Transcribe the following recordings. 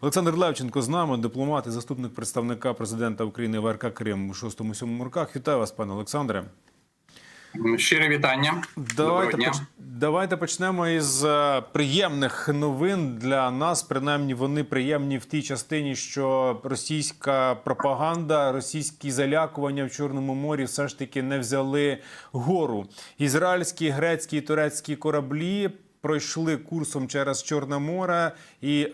Олександр Левченко з нами, дипломат і заступник представника президента України в РК Крим у 6-7 роках. Вітаю вас, пане Олександре. Щире вітання. Давайте, поч... Давайте почнемо із е, приємних новин для нас. Принаймні, вони приємні в тій частині, що російська пропаганда, російські залякування в Чорному морі все ж таки не взяли гору. Ізраїльські, грецькі і турецькі кораблі пройшли курсом через Чорне море і.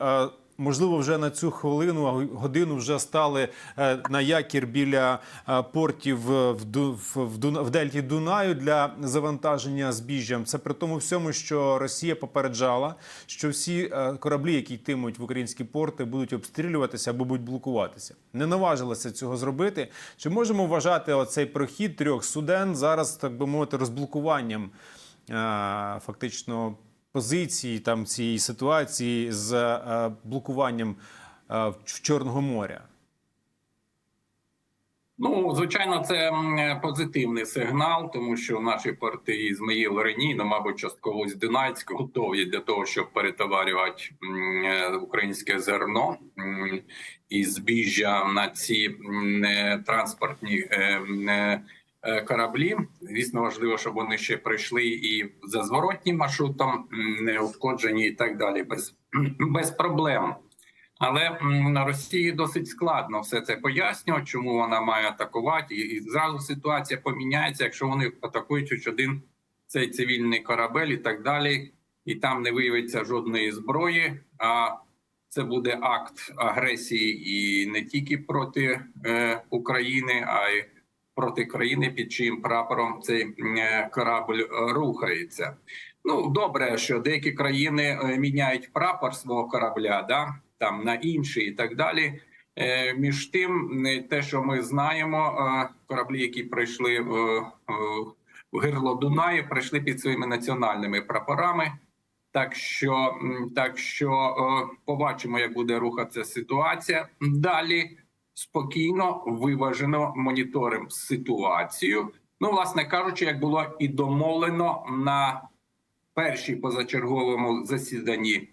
Е, Можливо, вже на цю хвилину годину вже стали е, на якір біля е, портів в, Ду- в, Дельті Дунаю для завантаження збіжжям. Це при тому всьому, що Росія попереджала, що всі е, кораблі, які йтимуть в українські порти, будуть обстрілюватися або будуть блокуватися. Не наважилися цього зробити. Чи можемо вважати оцей прохід трьох суден зараз, так би мовити, розблокуванням е, фактично позиції там цієї ситуації з е, блокуванням е, в Чорного моря? Ну, звичайно, це позитивний сигнал, тому що наші порти Ізмаїл Рені, ну, мабуть, частково з Донецьк готові для того, щоб перетоварювати е, українське зерно і збіжжя на ці транспортні кораблі. Звісно, важливо, щоб вони ще прийшли і за зворотнім маршрутом, не ушкоджені і так далі, без, без проблем. Але на Росії досить складно все це пояснювати, чому вона має атакувати, і зразу ситуація поміняється, якщо вони атакують хоч один цей цивільний корабель і так далі, і там не виявиться жодної зброї. А це буде акт агресії і не тільки проти е, України, а й проти країни, під чиїм прапором цей е, корабль е, рухається. Ну добре, що деякі країни е, міняють прапор свого корабля, да там на інший і так далі. Між тим, те, що ми знаємо, кораблі, які прийшли в, гирло Дунаю, прийшли під своїми національними прапорами. Так що, так що побачимо, як буде рухатися ситуація. Далі спокійно, виважено моніторимо ситуацію. Ну, власне кажучи, як було і домовлено на першій позачерговому засіданні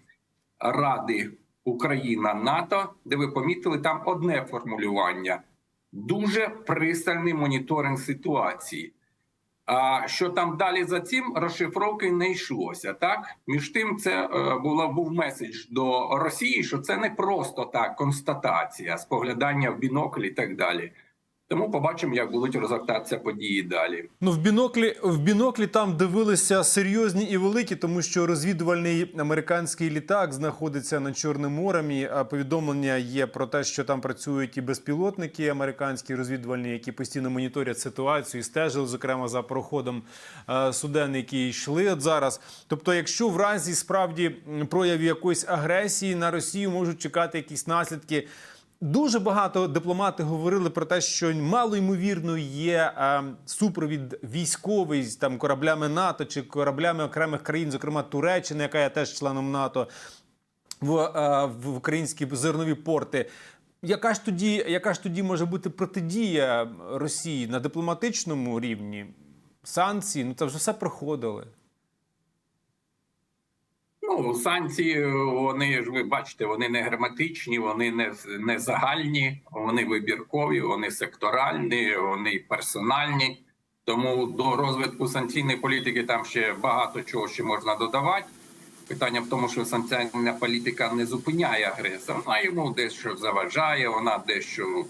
Ради Україна НАТО, де ви помітили там одне формулювання: дуже пристальний моніторинг ситуації. А що там далі за цим розшифровки не йшлося. Так між тим, це е, була був меседж до Росії, що це не просто так констатація, споглядання в біноклі і так далі. Тому побачимо, як будуть розгортатися події далі. Ну в біноклі в біноклі там дивилися серйозні і великі, тому що розвідувальний американський літак знаходиться над Чорним морем. І повідомлення є про те, що там працюють і безпілотники американські розвідувальні, які постійно моніторять ситуацію і стежили, зокрема за проходом суден, які йшли от зараз. Тобто, якщо в разі справді м, проявів якоїсь агресії на Росію можуть чекати якісь наслідки. Дуже багато дипломати говорили про те, що мало ймовірно є е, супровід військовий там кораблями НАТО чи кораблями окремих країн, зокрема Туреччини, яка є теж членом НАТО, в, е, в українські зернові порти. Яка ж тоді, яка ж тоді може бути протидія Росії на дипломатичному рівні? Санкції? Ну це вже все проходили. Ну, санкції, вони ж ви бачите, вони не граматичні, вони не, не загальні, вони вибіркові, вони секторальні, вони персональні. Тому до розвитку санкційної політики там ще багато чого ще можна додавати. Питання в тому, що санкційна політика не зупиняє агресора, вона йому дещо заважає, вона дещо е,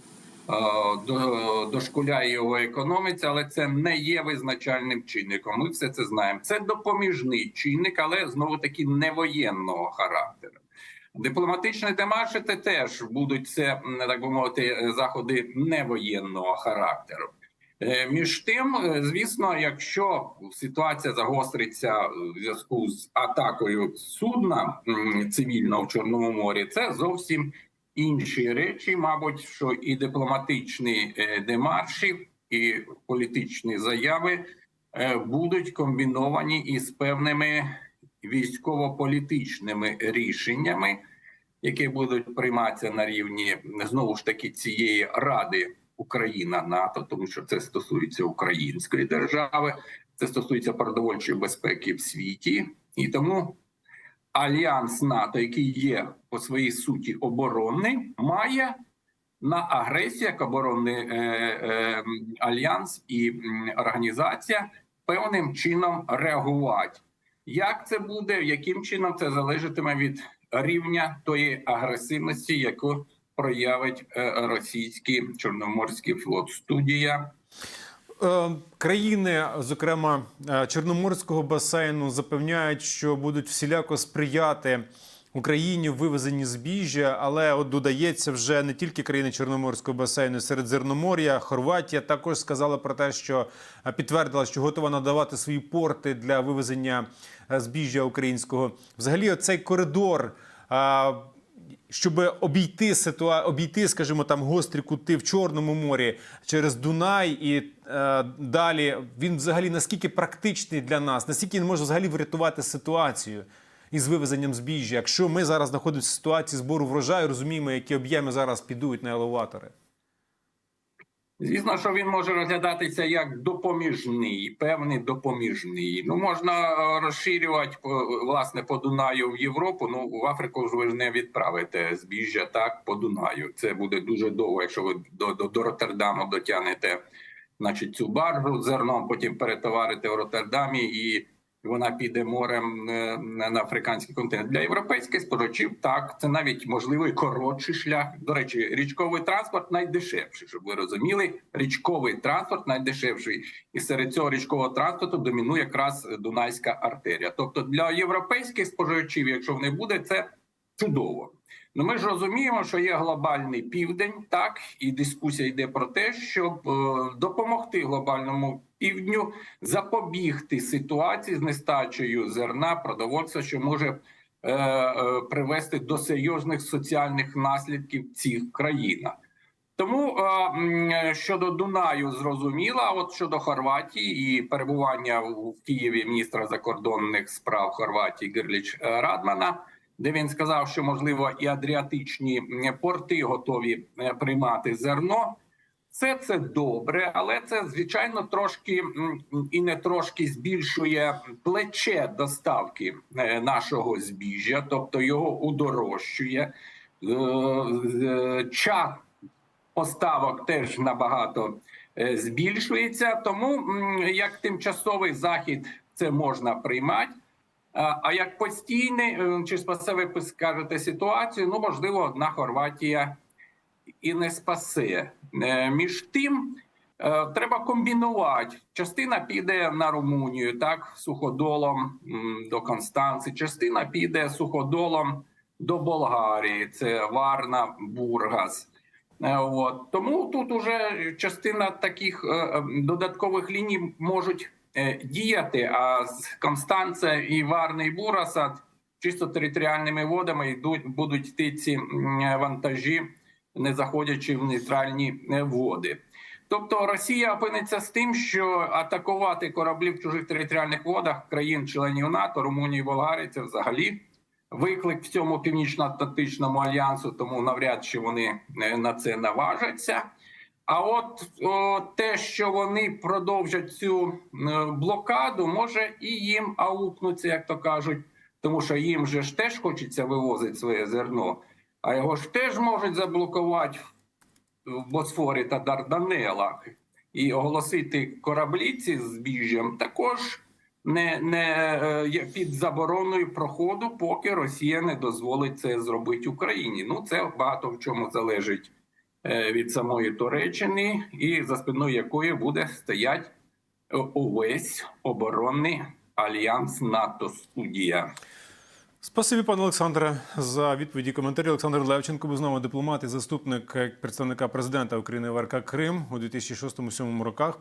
дошкуляє його економіці, але це не є визначальним чинником. Ми все це знаємо. Це допоміжний чинник, але знову таки не воєнного характеру. Дипломатичні демарші це теж будуть це так би мовити заходи невоєнного характеру. Е, Між тим, е, звісно, якщо ситуація загостриться в зв'язку з атакою судна цивільного в Чорному морі, це зовсім інші речі, мабуть, що і дипломатичні е, демарші, і політичні заяви е, будуть комбіновані із певними військово-політичними рішеннями, які будуть прийматися на рівні знову ж таки цієї ради Україна НАТО, тому що це стосується української держави, це стосується продовольчої безпеки в світі, і тому альянс НАТО, який є по своїй суті оборонний, має на агресію як оборонний е, е, альянс і організація певним чином реагувати. Як це буде, яким чином це залежатиме від рівня тої агресивності, яку проявить е, російський чорноморський флот? Студія Країни, зокрема е, Чорноморського басейну, запевняють, що будуть всіляко сприяти Україні в вивезенні збіжжя, але от додається вже не тільки країни Чорноморського басейну, Середземномор'я, Хорватія також сказала про те, що е, підтвердила, що готова надавати свої порти для вивезення е, збіжжя українського. Взагалі, оцей коридор. Щоб обійти ситуа... обійти, скажімо, там гострі кути в Чорному морі через Дунай і е, далі. Він взагалі наскільки практичний для нас, наскільки він може взагалі врятувати ситуацію із вивезенням збіжжя, якщо ми зараз знаходимося в ситуації збору врожаю, розуміємо, які об'єми зараз підуть на елеватори. Звісно, що він може розглядатися як допоміжний, певний допоміжний. Ну можна е, розширювати власне по Дунаю в Європу. Ну в Африку ж ви ж не відправите збіжжя так по Дунаю. Це буде дуже довго, якщо ви до, до, до Роттердаму дотягнете, значить, цю баржу зерном, потім перетоварите в Роттердамі і. Вона піде морем е, на африканський континент для європейських споживачів. Так це навіть можливо і коротший шлях. До речі, річковий транспорт найдешевший, щоб ви розуміли. Річковий транспорт найдешевший, і серед цього річкового транспорту домінує якраз Дунайська артерія. Тобто для європейських споживачів, якщо в них буде, це чудово. Ну ми ж розуміємо, що є глобальний південь, так і дискусія йде про те, щоб е, допомогти глобальному півдню запобігти ситуації з нестачею зерна, продовольства, що може е, е, привести до серйозних соціальних наслідків цих країнах. Тому е, щодо Дунаю зрозуміло, а от щодо Хорватії і перебування в Києві міністра закордонних справ Хорватії Гирліч е, Радмана, де він сказав, що можливо і адріатичні порти готові е, приймати зерно. Все це добре, але це звичайно трошки і не трошки збільшує плече доставки е, нашого збіжжя, тобто його удорожчує. Е, е, Час поставок теж набагато збільшується. Тому як тимчасовий захід це можна приймати. А як постійний, чи спасе ви скажете ситуацію, ну можливо, одна Хорватія і не спасе. Е, Між тим, е, треба комбінувати. Частина піде на Румунію, так, суходолом до Констанци, частина піде суходолом до Болгарії, це Варна, Бургас. Е, От. Тому тут уже частина таких додаткових ліній можуть діяти, а з Констанца і Варни і Бураса чисто територіальними водами йдуть, будуть йти ці вантажі, не заходячи в нейтральні е, води. Тобто Росія опиниться з тим, що атакувати кораблі в чужих територіальних водах країн-членів НАТО, Румунії, Болгарії це взагалі виклик в цьому північно-атлантичному альянсу, тому навряд чи вони е, на це наважаться. А от о, те, що вони продовжать цю е, блокаду, може і їм аукнуться, як то кажуть, тому що їм же ж теж хочеться вивозити своє зерно, а його ж теж можуть заблокувати в Босфорі та Дарданелах і оголосити кораблі ці збіжжям також не, не е, під забороною проходу, поки Росія не дозволить це зробити Україні. Ну це багато в чому залежить е, від самої Туреччини, і за спиною якої буде стоять увесь оборонний альянс НАТО студія. Спасибі, пане Олександре, за відповіді. Коментарі Олександр Левченко був знову дипломат і заступник е, представника президента України в Крим у 2006-2007 роках.